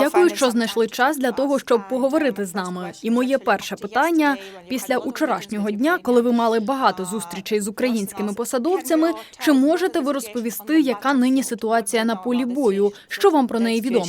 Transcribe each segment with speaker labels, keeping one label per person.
Speaker 1: Дякую, що знайшли час для того, щоб поговорити з нами. І моє перше питання після учорашнього дня, коли ви мали багато зустрічей з українськими посадовцями, чи можете ви розповісти, яка нині ситуація на полі бою? Що вам про неї відомо?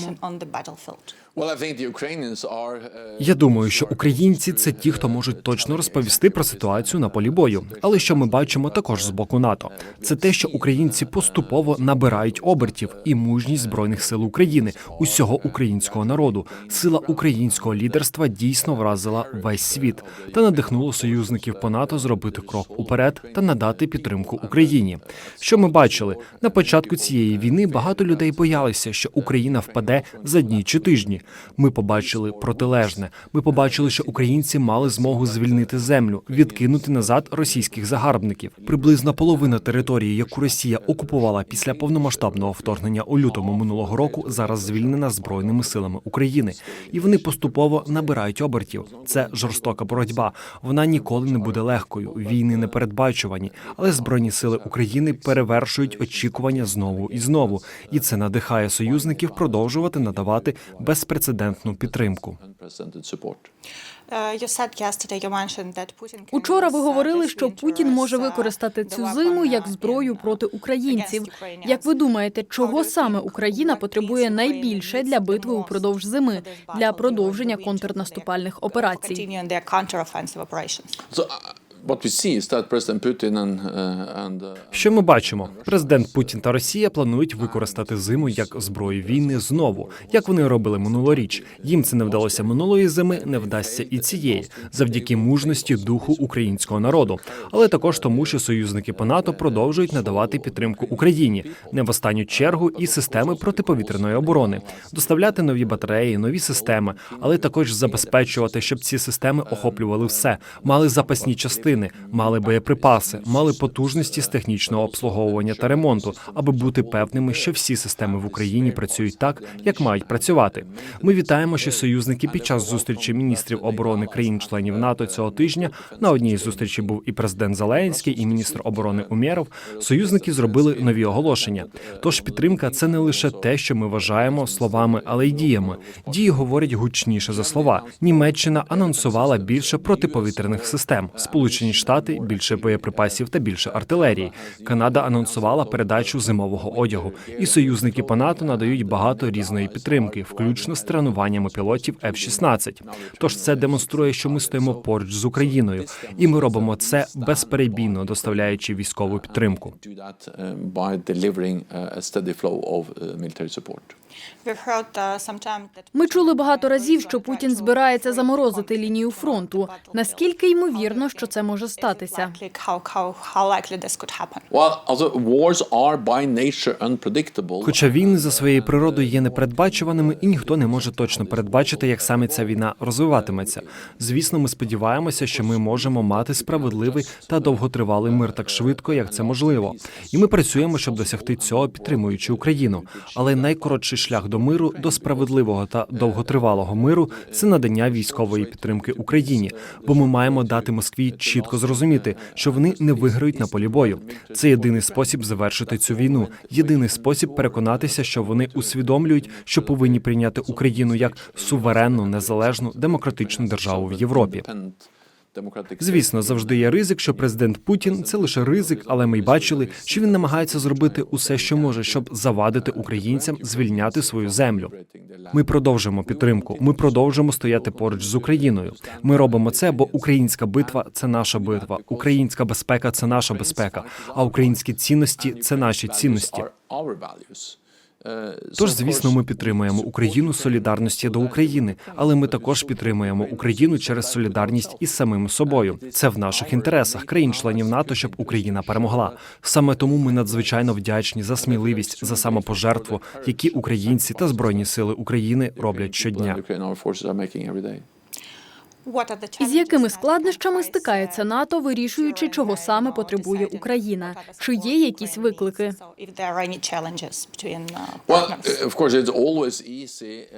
Speaker 2: Я думаю, що українці це ті, хто можуть точно розповісти про ситуацію на полі бою. Але що ми бачимо також з боку НАТО, це те, що українці поступово набирають обертів і мужність збройних сил України, усього українського народу. Сила українського лідерства дійсно вразила весь світ та надихнуло союзників по НАТО зробити крок уперед та надати підтримку Україні. Що ми бачили на початку цієї війни? Багато людей боялися, що Україна впаде за дні чи тижні. Ми побачили протилежне. Ми побачили, що українці мали змогу звільнити землю, відкинути назад російських загарбників. Приблизно половина території, яку Росія окупувала після повномасштабного вторгнення у лютому минулого року, зараз звільнена збройними силами України, і вони поступово набирають обертів. Це жорстока боротьба. Вона ніколи не буде легкою. Війни не передбачувані, але збройні сили України перевершують очікування знову і знову, і це надихає союзників продовжувати надавати безпрецедентну підтримку.
Speaker 1: Учора ви говорили, що Путін може використати цю зиму як зброю проти українців. Як ви думаєте, чого саме Україна потребує найбільше для битви упродовж зими для продовження контрнаступальних операцій?
Speaker 3: Uh, uh,
Speaker 2: Що ми бачимо? Президент Путін та Росія планують використати зиму як зброю війни знову, як вони робили минулоріч. Їм це не вдалося минулої зими, не вдасться і цієї, завдяки мужності духу українського народу, але також тому, що союзники по НАТО продовжують надавати підтримку Україні, не в останню чергу і системи протиповітряної оборони, доставляти нові батареї, нові системи, але також забезпечувати, щоб ці системи охоплювали все, мали запасні частини, мали боєприпаси, мали потужності з технічного обслуговування та ремонту, аби бути певними, що всі системи в Україні працюють так, як мають працювати. Ми вітаємо, що союзники під час зустрічі міністрів оборони країн-членів НАТО цього тижня на одній з зустрічі був і президент Зеленський, і міністр оборони Умєров. Союзники зробили нові оголошення. Тож підтримка це не лише те, що ми вважаємо словами, але й діями. Дії говорять гучніше за слова. Німеччина анонсувала більше протиповітряних систем. Сполучені Штати більше боєприпасів та більше артилерії. Канада анонсувала передачу зимового одягу, і союзники по НАТО надають багато різної підтримки, включно з тренуваннями пілотів F-16. Тож це демонструє, що ми стоїмо поруч з Україною, і ми робимо це безперебійно, доставляючи військову підтримку.
Speaker 1: Ми чули багато разів, що Путін збирається заморозити лінію фронту. Наскільки ймовірно, що це може статися?
Speaker 3: Nature unpredictable.
Speaker 2: Хоча війни за своєю природою є непередбачуваними, і ніхто не може точно передбачити, як саме ця війна розвиватиметься. Звісно, ми сподіваємося, що ми можемо мати справедливий та довготривалий мир так швидко, як це можливо. І ми працюємо, щоб досягти цього, підтримуючи Україну. Але найкоротший шлях до миру, до справедливого та довготривалого миру це надання військової підтримки Україні. Бо ми маємо дати Москві чітко зрозуміти, що вони не виграють на полі бою. Це єдиний спосіб завершити цю війну. Єдиний спосіб переконатися, що вони усвідомлюють, що повинні прийняти Україну як суверенну, незалежну демократичну державу в Європі. Звісно, завжди є ризик, що президент Путін це лише ризик, але ми й бачили, що він намагається зробити усе, що може, щоб завадити українцям звільняти свою землю. Ми продовжимо підтримку. Ми продовжимо стояти поруч з Україною. Ми робимо це, бо українська битва це наша битва. Українська безпека це наша безпека. А українські цінності це наші цінності.
Speaker 3: Uh,
Speaker 2: Тож, звісно, ми підтримуємо Україну з солідарності до України, але ми також підтримуємо Україну через солідарність із самим собою. Це в наших інтересах країн-членів НАТО, щоб Україна перемогла. Саме тому ми надзвичайно вдячні за сміливість, за самопожертву, які українці та збройні сили України роблять щодня.
Speaker 3: Ukraine, our forces are making every day.
Speaker 1: І з якими складнощами стикається НАТО, вирішуючи, чого саме потребує Україна? Чи є якісь виклики?
Speaker 3: Uh,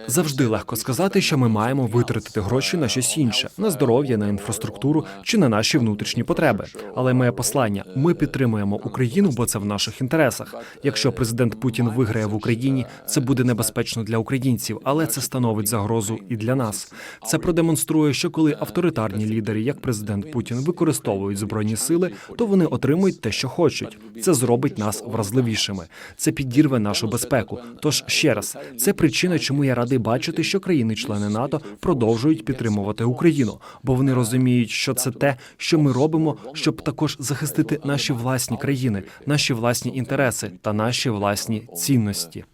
Speaker 2: Завжди легко сказати, що ми маємо витратити гроші на щось інше, на здоров'я, на інфраструктуру чи на наші внутрішні потреби. Але моє послання: ми підтримуємо Україну, бо це в наших інтересах. Якщо президент Путін виграє в Україні, це буде небезпечно для українців, але це становить загрозу і для нас. Це продемонструє, що коли авторитарні лідери, як президент Путін, використовують збройні сили, то вони отримують те, що хочуть. Це зробить нас вразливішими. Це підірве нашу безпеку. Тож ще раз, це причина, чому я радий бачити, що країни-члени НАТО продовжують підтримувати Україну, бо вони розуміють, що це те, що ми робимо, щоб також захистити наші власні країни, наші власні інтереси та наші власні цінності.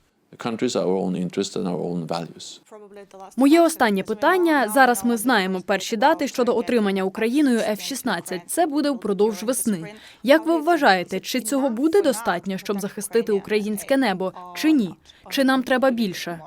Speaker 1: Моє останнє питання. Зараз ми знаємо перші дати щодо отримання Україною F-16. Це буде впродовж весни. Як ви вважаєте, чи цього буде достатньо, щоб захистити українське небо, чи ні? Чи нам треба більше?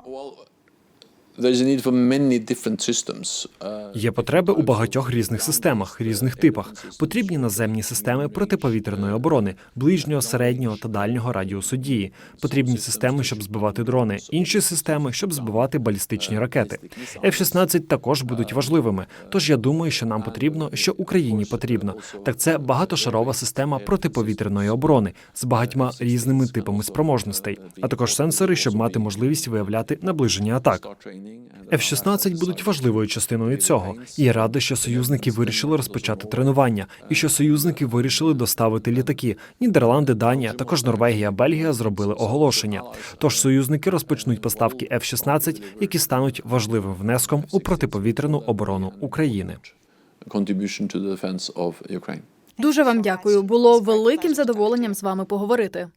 Speaker 2: Є потреби у багатьох різних системах, різних типах. Потрібні наземні системи протиповітряної оборони, ближнього, середнього та дальнього радіусу дії. Потрібні системи, щоб збивати дрони, інші системи, щоб збивати балістичні ракети. F-16 також будуть важливими. Тож я думаю, що нам потрібно, що Україні потрібно. Так це багатошарова система протиповітряної оборони з багатьма різними типами спроможностей, а також сенсори, щоб мати можливість виявляти наближення атак.
Speaker 3: Start training
Speaker 2: F-16 будуть важливою частиною цього. І я радий, що союзники вирішили розпочати тренування, і що союзники вирішили доставити літаки. Нідерланди, Данія, також Норвегія, Бельгія зробили оголошення. Тож союзники розпочнуть поставки F-16, які стануть важливим внеском у протиповітряну оборону України.
Speaker 1: Дуже вам дякую. Було великим задоволенням з вами поговорити.